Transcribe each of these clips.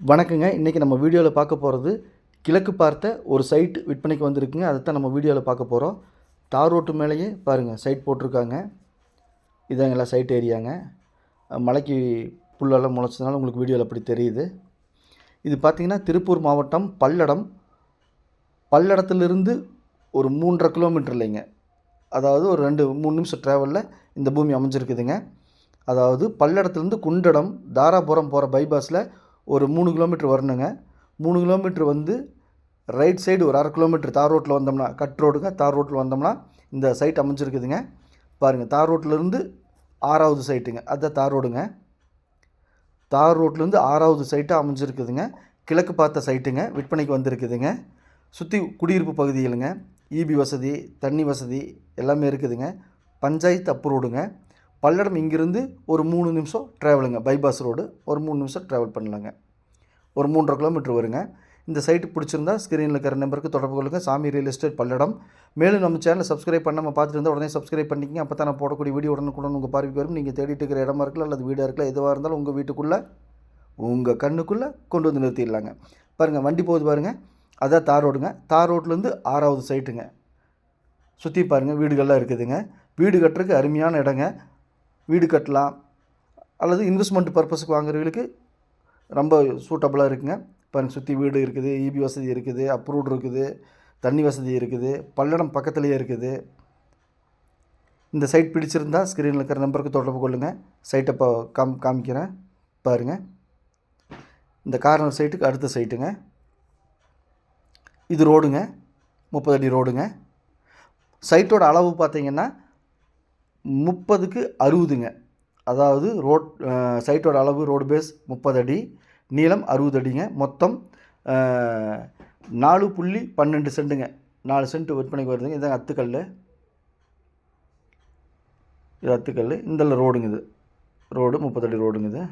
வணக்கங்க. இன்றைக்கி நம்ம வீடியோவில் பார்க்க போகிறது கிழக்கு பார்த்த ஒரு சைட் விற்பனைக்கு வந்திருக்குங்க. அதை தான் நம்ம வீடியோவில் பார்க்க போகிறோம் தார் ரோட்டு மேலேயே பாருங்கள் சைட் போட்டிருக்காங்க. இதாங்க எல்லாம் சைட் ஏரியாங்க மலைக்கு புல்லெல்லாம் முளைச்சதுனால உங்களுக்கு வீடியோவில் அப்படி தெரியுது. இது பார்த்திங்கன்னா திருப்பூர் மாவட்டம் பல்லடம். பல்லடத்துலேருந்து ஒரு மூன்றரை கிலோமீட்டர் இல்லைங்க. அதாவது ஒரு ரெண்டு மூணு நிமிஷம் ட்ராவலில் இந்த பூமி அமைஞ்சிருக்குதுங்க. அதாவது பல்லடத்துலேருந்து குண்டடம் தாராபுரம் போகிற பைபாஸில் ஒரு மூணு கிலோமீட்டர் வரணுங்க. மூணு கிலோமீட்டர் வந்து ரைட் சைடு ஒரு அரை கிலோமீட்டர் தார் ரோட்டில் வந்தோம்னா கட் ரோடுங்க. தார் ரோட்டில் வந்தோம்னா இந்த சைட் அமைஞ்சிருக்குதுங்க. பாருங்கள் தார் ரோட்லேருந்து ஆறாவது சைட்டுங்க அதுதான் தார் ரோடுங்க. தார் ரோட்லேருந்து ஆறாவது சைட்டாக அமைஞ்சிருக்குதுங்க. கிழக்கு பார்த்த சைட்டுங்க விற்பனைக்கு வந்திருக்குதுங்க. சுற்றி குடியிருப்பு பகுதிகளுங்க. இபி வசதி தண்ணி வசதி எல்லாமே இருக்குதுங்க. பஞ்சாயத்து அப்ரூவ்டுங்க பல்லடம் இங்கிருந்து ஒரு மூணு நிமிஷம் ட்ராவலுங்க பைபாஸ் ரோடு ஒரு மூணு நிமிஷம் ட்ராவல் பண்ணலாங்க. ஒரு மூன்றரை கிலோமீட்டர் வருங்க. இந்த சைட்டு பிடிச்சிருந்தா ஸ்க்ரீனில் இருக்கிற நம்பருக்கு தொடர்பு கொள்ளுங்க. சாமி ரியல் எஸ்டேட் பல்லடம். மேலும் நம்ம சேனலை சப்ஸ்கிரைப் பண்ணாமல் பார்த்துட்டு இருந்தால் உடனே சப்ஸ்கிரைப் பண்ணிக்கங்க. அப்போ தான் நான் போடக்கூடிய வீடியோ உடனுக்குடன் உங்கள் பார்வைக்கு வரும். நீங்கள் தேடிட்டு இருக்கிற இடமா இருக்கலாம் அல்லது வீடாக இருக்கலாம் எதுவாக இருந்தாலும் உங்கள் வீட்டுக்குள்ளே உங்கள் கண்ணுக்குள்ளே கொண்டு வந்து நிறுத்திடலாங்க. பாருங்கள் வண்டி போகுது பாருங்கள் அதான் தார் ரோடுங்க. தார் ரோட்லேருந்து ஆறாவது சைட்டுங்க சுற்றி பாருங்கள் வீடுகள்லாம் இருக்குதுங்க. வீடு கட்டுறதுக்கு அருமையான இடங்க. வீடு கட்டலாம் அல்லது இன்வெஸ்ட்மெண்ட் பர்பஸுக்கு வாங்குறவங்களுக்கு ரொம்ப சூட்டபுளாக இருக்குங்க. பாருங்க சுற்றி வீடு இருக்குது இபி வசதி இருக்குது அப்ரூவ்டு இருக்குது தண்ணி வசதி இருக்குது பல்லடம் பக்கத்துலேயே இருக்குது. இந்த சைட் பிடிச்சிருந்தா ஸ்க்ரீனில் இருக்கிற நம்பருக்கு தொடர்பு கொள்ளுங்கள் சைட்டை இப்போ காம் காமிக்கிறேன். பாருங்கள் இந்த கார்னர் சைட்டுக்கு அடுத்த சைட்டுங்க இது ரோடுங்க முப்பது அடி ரோடுங்க சைட்டோட அளவு பார்த்தீங்கன்னா முப்பதுக்கு அறுபதுங்க. அதாவது ரோட் சைட்டோட அளவு ரோடு பேஸ் முப்பது அடி நீளம் அறுபது அடிங்க. மொத்தம் நாலு புள்ளி பன்னெண்டு சென்ட்டுங்க நாலு சென்ட் விற்பனைக்கு வருதுங்க. இதாங்க அத்துக்கல் இது அத்துக்கல் இந்த ரோடுங்க இது. ரோடு முப்பது அடி ரோடுங்க இது.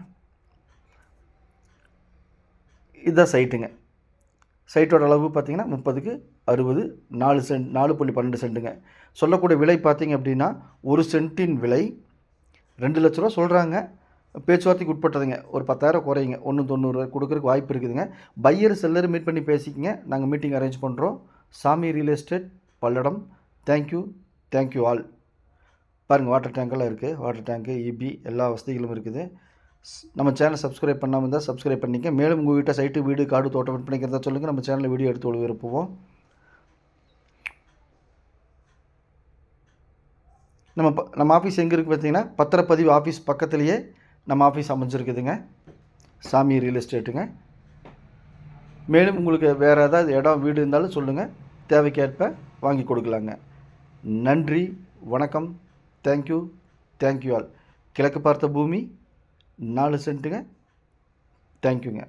இதுதான் சைட்டுங்க. சைட்டோட அளவு பார்த்தீங்கன்னா முப்பதுக்கு அறுபது நாலு சென்ட் நாலு புள்ளி பன்னெண்டு சென்ட்டுங்க. சொல்லக்கூடிய விலை பார்த்தீங்க அப்படின்னா ஒரு சென்ட்டின் விலை ரெண்டு லட்ச ரூபா சொல்கிறாங்க பேச்சுவார்த்தைக்கு உட்பட்டதுங்க. ஒரு பத்தாயிரம் குறையுங்க. ஒன்று தொண்ணூறு கொடுக்குறக்கு வாய்ப்பு இருக்குதுங்க. பையர் செல்லர் மீட் பண்ணி பேசிக்கங்க. நாங்கள் மீட்டிங் அரேஞ்ச் பண்ணுறோம் சாமி real estate Palladam. Thank you thank you all பாருங்கள் வாட்டர் டேங்கெல்லாம் இருக்குது வாட்டர் டேங்க்கு இபி எல்லா வசதிகளும் இருக்குது. நம்ம சேனல் சப்ஸ்கிரைப் பண்ணாமல் இருந்தால் சப்ஸ்கிரைப் பண்ணிக்க. மேலும் உங்கள் வீட்டை சைட்டு வீடு காடு தோட்டம் விற்பனைக்கு சொல்லுங்கள் நம்ம சேனலில் வீடியோ எடுத்து ஒளிபரப்புவோம் நம்ம ப- நம்ம ஆஃபீஸ் எங்கே இருக்குது பார்த்தீங்கன்னா பத்திரப்பதிவு ஆஃபீஸ் பக்கத்துலேயே நம்ம ஆஃபீஸ் அமைஞ்சிருக்குதுங்க. சாமி ரியல் எஸ்டேட்டுங்க. மேலும் உங்களுக்கு வேறு ஏதாவது இடம் வீடு இருந்தாலும் சொல்லுங்கள் தேவைக்கேற்ப வாங்கி கொடுக்கலாங்க. நன்றி வணக்கம். தேங்க்யூ தேங்க்யூ ஆல் கிழக்கு பார்த்த பூமி நாலு சென்ட்டுங்க. தேங்க்யூங்க.